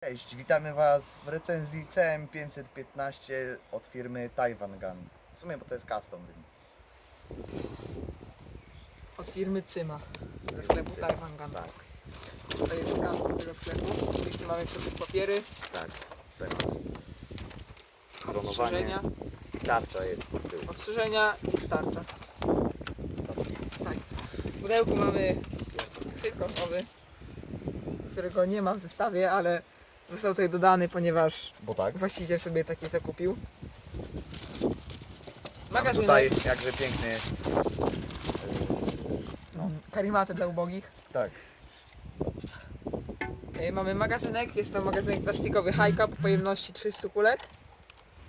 Cześć, witamy Was w recenzji CM515 od firmy Taiwan Gun. W sumie, bo to jest custom, więc Od firmy Cyma. Ze sklepu Cyma, Taiwan Gun. tak, To jest custom tego sklepu. Oczywiście mamy przepis papiery, tak. Tutaj mamy chronowanie. ostrzeżenia, Tarcza jest z tyłu. ostrzeżenia i starcza. Tak. W pudełku mamy trójkątowy, którego nie ma w zestawie, ale został tutaj dodany, ponieważ Bo tak. właściciel sobie taki zakupił. Mamy Magazynek, tutaj jakże piękny, no, karimaty dla ubogich. tak, E, Mamy magazynek, jest to magazynek plastikowy High Cup pojemności 300 kulek.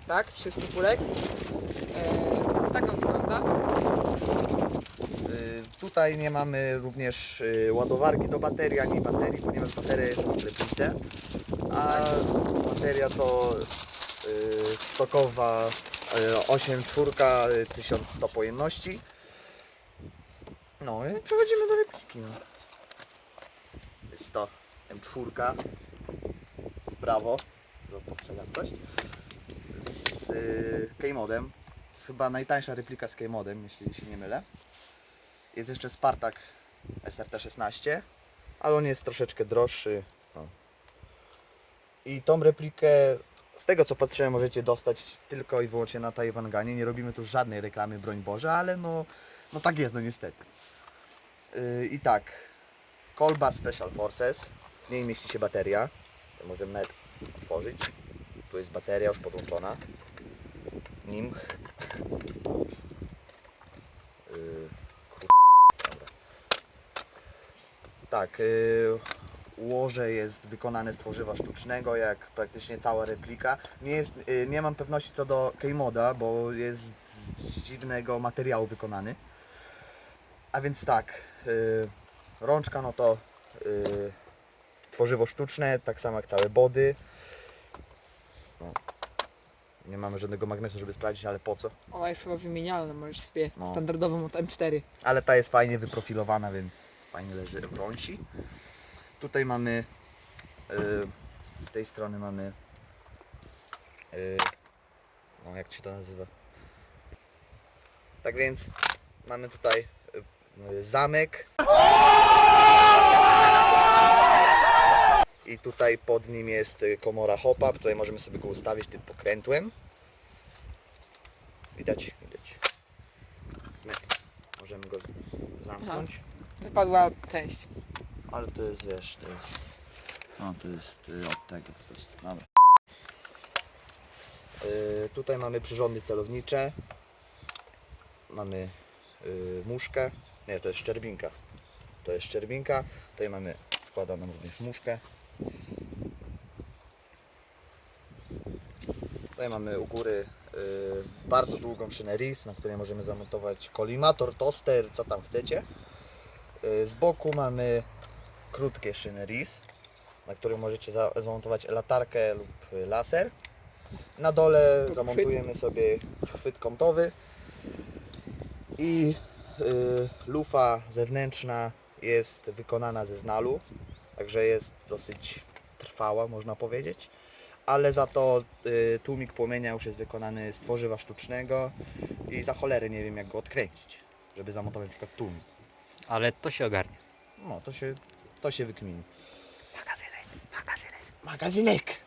Tak, 300 kulek. E, tak on wygląda. Y, Tutaj nie mamy również y, ładowarki do baterii, ani baterii, ponieważ bateria jest w replice. A bateria to y, stokowa y, 8 czwórka, y, 1100 pojemności. No i przechodzimy do repliki. No. Jest to M4. Brawo za spostrzegawczość. Z K-modem. Jest chyba najtańsza replika z K-modem, jeśli się nie mylę. Jest jeszcze Spartak SRT-16, ale on jest troszeczkę droższy. I tą replikę, z tego co patrzyłem, możecie dostać tylko i wyłącznie na Tajwanganie. Nie robimy tu żadnej reklamy, broń Boże, ale no, no tak jest, no niestety. Yy, I tak, kolba Special Forces, w niej mieści się bateria. To możemy nawet otworzyć. Tu jest bateria już podłączona. Yy, Dobra. Tak, yy, łoże jest wykonane z tworzywa sztucznego, jak praktycznie cała replika. Nie, jest, yy, nie mam pewności co do K-moda, bo jest z dziwnego materiału wykonany. A więc tak, rączka no to tworzywo sztuczne, tak samo jak całe body. Nie mamy żadnego magnesu, żeby sprawdzić, ale po co? Ona jest chyba wymienialna, możesz sobie No. standardową od M4. Ale ta jest fajnie wyprofilowana, więc fajnie leży rąsi. Tutaj mamy yy, z tej strony mamy yy, no jak się to nazywa tak więc mamy tutaj yy, zamek i tutaj pod nim jest yy, komora hopa tutaj możemy sobie go ustawić tym pokrętłem widać, widać My możemy go zamknąć Wypadła część. ale to jest, wiesz, to jest... No, to jest y, od tego po prostu. Dobra. Y, tutaj mamy przyrządy celownicze. Mamy y, muszkę. Nie, to jest szczerbinka. To jest szczerbinka. Tutaj mamy składaną również muszkę. Tutaj mamy u góry y, bardzo długą szynę RIS, na której możemy zamontować kolimator, toster, co tam chcecie. Y, Z boku mamy krótkie szyny RIS, na których możecie za- zamontować latarkę lub laser. Na dole zamontujemy sobie chwyt kątowy i y, lufa zewnętrzna jest wykonana ze znalu, także jest dosyć trwała, można powiedzieć. Ale za to y, tłumik płomienia już jest wykonany z tworzywa sztucznego i za cholerę nie wiem jak go odkręcić, żeby zamontować na przykład tłumik. Ale to się ogarnie. No, to się, to się wykmini. Magazynek, magazynek. Magazynek!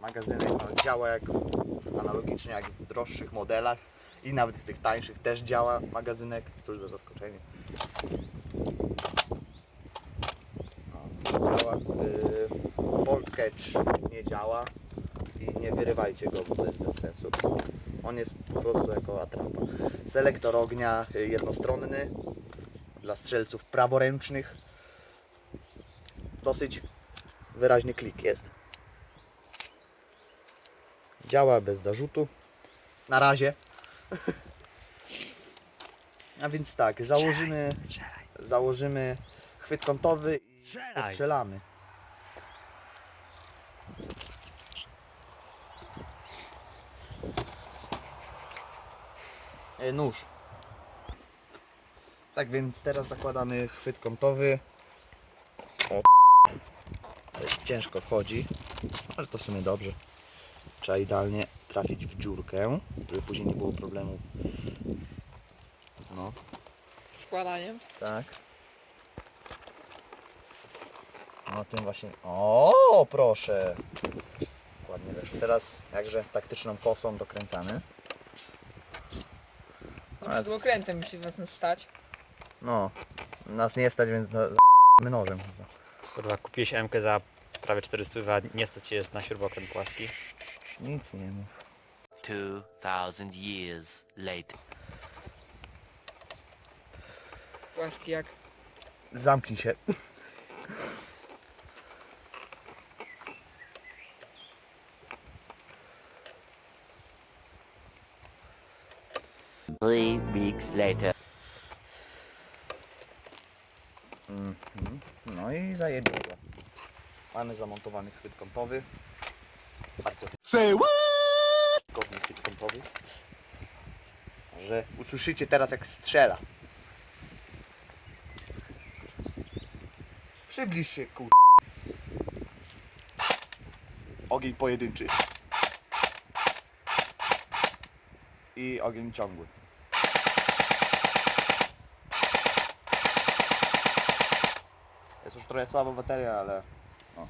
Magazynek no, działa jak analogicznie jak w droższych modelach i nawet w tych tańszych też działa magazynek. Cóż za zaskoczenie. No, działa. Yy, bolt catch nie działa i nie wyrywajcie go, bo to jest bez sensu. On jest po prostu jako atrapa. Selektor ognia y, jednostronny dla strzelców praworęcznych dosyć wyraźny klik jest. Działa bez zarzutu. Na razie. A więc tak, założymy, założymy chwyt kątowy i strzelamy. Nóż. Tak więc teraz zakładamy chwyt kątowy. O. ciężko wchodzi, ale to w sumie dobrze. Trzeba idealnie trafić w dziurkę, żeby później nie było problemów. No, Składaniem. tak. No tym właśnie. O, proszę. Teraz jakże taktyczną kosą dokręcamy. No, przed okrętem musi was nas stać. No, nas nie stać, więc za- za- nożem. Kurwa, kupiłeś MK za prawie 400, a nie stać się jest na śrubokręt płaski. Nic nie mów. 2000 years later. Płaski jak Zamknij się. Three weeks later. Mhm. No i zajebiąca. Mamy zamontowany chwyt kątowy. Bardzo godny chwyt kątowy. Że usłyszycie teraz jak strzela. Przybliż się kur... Ogień pojedynczy. I ogień ciągły. Jest już trochę słaba bateria, ale no.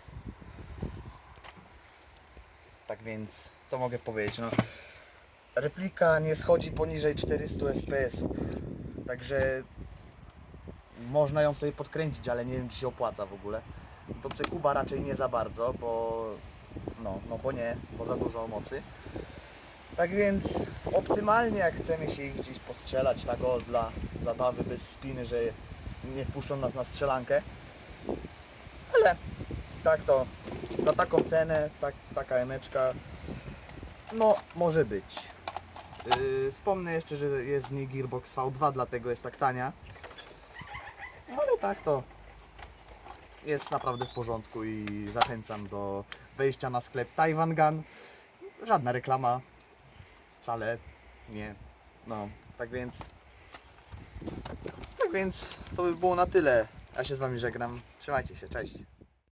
Tak więc, co mogę powiedzieć? No, replika nie schodzi poniżej 400 fps. Także można ją sobie podkręcić, ale nie wiem czy się opłaca w ogóle. To Cekuba raczej nie za bardzo, bo no, no bo nie, bo za dużo mocy. Tak więc optymalnie jak chcemy się ich gdzieś postrzelać tak o dla zabawy bez spiny, że nie wpuszczą nas na strzelankę, tak to za taką cenę, tak, taka emeczka, no może być. Yy, wspomnę jeszcze, że jest w niej Gearbox V2, dlatego jest tak tania. Ale tak to jest naprawdę w porządku i zachęcam do wejścia na sklep Taiwan Gun. Żadna reklama, wcale nie. No, tak więc tak więc to by było na tyle. Ja się z Wami żegnam. Trzymajcie się, cześć.